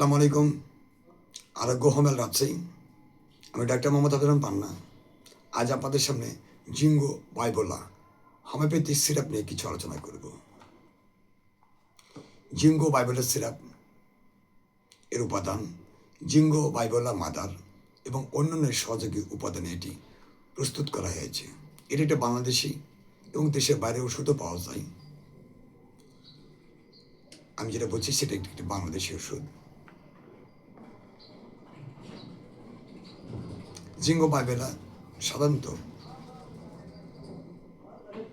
আসসালামু আলাইকুম। আরোগ্য হোমেল রাজশাহী। আমি ডাক্তার মোহাম্মদ আদরম পান্না। আজ আপনাদের সামনে জিঙ্গো বাইবোলা, হোমিওপ্যাথি সিরাপ নিয়ে কিছু আলোচনা করব। জিঙ্গো বাইবোলা সিরাপ এর উপাদান জিঙ্গো বাইবোলা মাদার এবং অন্যান্য সহযোগী উপাদানে এটি প্রস্তুত করা হয়েছে। এটি একটা বাংলাদেশি এবং দেশের বাইরে ওষুধও পাওয়া যায়। আমি যেটা বলছি সেটা একটি বাংলাদেশি ওষুধ। জিঙ্গো বাইবেলা সাধারণত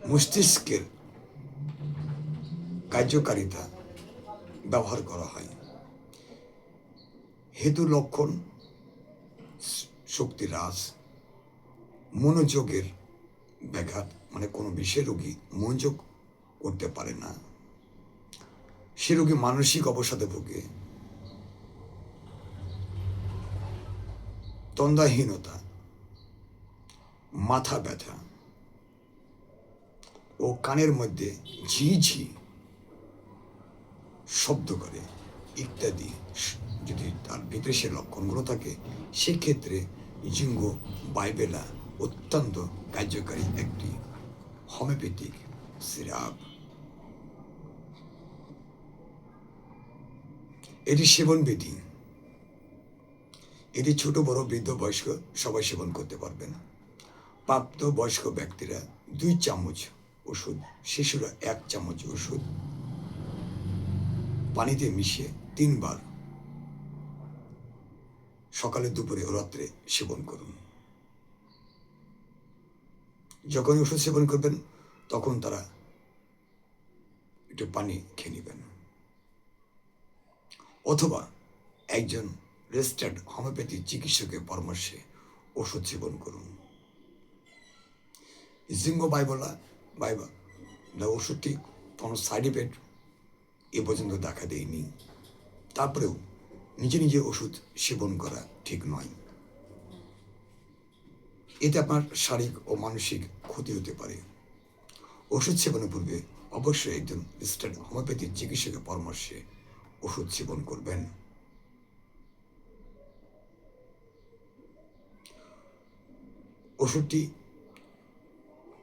মস্তিষ্কের কার্যকারিতা ব্যবহার করা হয়। হেতু লক্ষণ, শক্তি হ্রাস, মনোযোগের ব্যাঘাত মানে কোনো বিষয় রোগী মনোযোগ করতে পারে না। সে রোগী মানসিক অবসাদে ভোগে। তন্দ্রাহীনতা মাথা ব্যথা ও কানের মধ্যে ঝি ঝি শব্দ করে ইত্যাদি। যদি তার ভিতরে সে লক্ষণগুলো থাকে, সেক্ষেত্রে জিঙ্গ বাইবেলা অত্যন্ত কার্যকারী একটি হোমিওপ্যাথিক সিরাপ। এটি সেবন বিধি এটি ছোট, বড়, বৃদ্ধ, বয়স্ক সবাই সেবন করতে পারবেন। প্রাপ্ত বয়স্ক ব্যক্তিরা দুই চামচ ওষুধ, শিশুরা এক চামচ ওষুধ পানিতে মিশিয়ে তিনবার সকালে, দুপুরে ও রাত্রে সেবন করুন। যখন ওষুধ সেবন করবেন, তখন তারা একটু পানি খেয়ে নেবেন। অথবা একজন রেজিস্টার্ড হোমিওপ্যাথি চিকিৎসকের পরামর্শে ওষুধ সেবন করুন। জিঙ্গো বাইবলা বাইবা ওষুধটি কোনো সাইড ইফেক্ট এ পর্যন্ত দেখা দেয়নি। তারপরেও নিজে নিজে ওষুধ সেবন করা ঠিক নয়। এতে আপনার শারীরিক ও মানসিক ক্ষতি হতে পারে। ওষুধ সেবনের পূর্বে অবশ্যই একজন রেজিস্টার্ড হোমিওপ্যাথি চিকিৎসকের পরামর্শে ওষুধ সেবন করবেন। ওষুধটি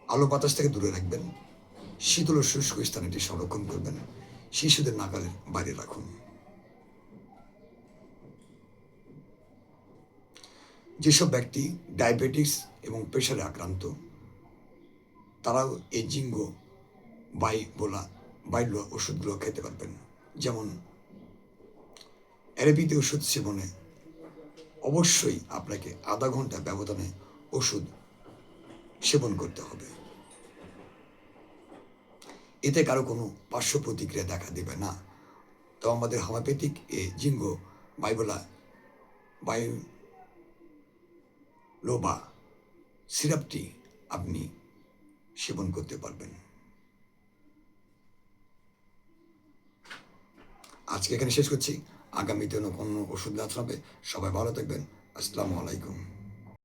আলো বাতাস থেকে দূরে রাখবেন শীতল শুষ্ক স্থানে এটি সংরক্ষণ করবেন। শিশুদের নাগালের বাইরে রাখুন। যেসব ব্যক্তি ডায়াবেটিস এবং প্রেশারে আক্রান্ত, তারাও এই জিঙ্গো বাই বলা বাইলো ওষুধগুলো খেতে পারবেন। যেমন অ্যারেবিতে ওষুধ সেবনে অবশ্যই আপনাকে আধা ঘণ্টা ব্যবধানে ওষুধ সেবন করতে হবে। এতে কারও কোনো পার্শ্ব প্রতিক্রিয়া দেখা দেবে না। তো আমাদের হোমিওপ্যাথিক এ জিঙ্গো বাইবলা বায়ু লোবা সিরাপটি আপনি সেবন করতে পারবেন। আজকে এখানে শেষ করছি। আগামীতে কোনো ওষুধ না হবে। সবাই ভালো থাকবেন। আসসালামু আলাইকুম।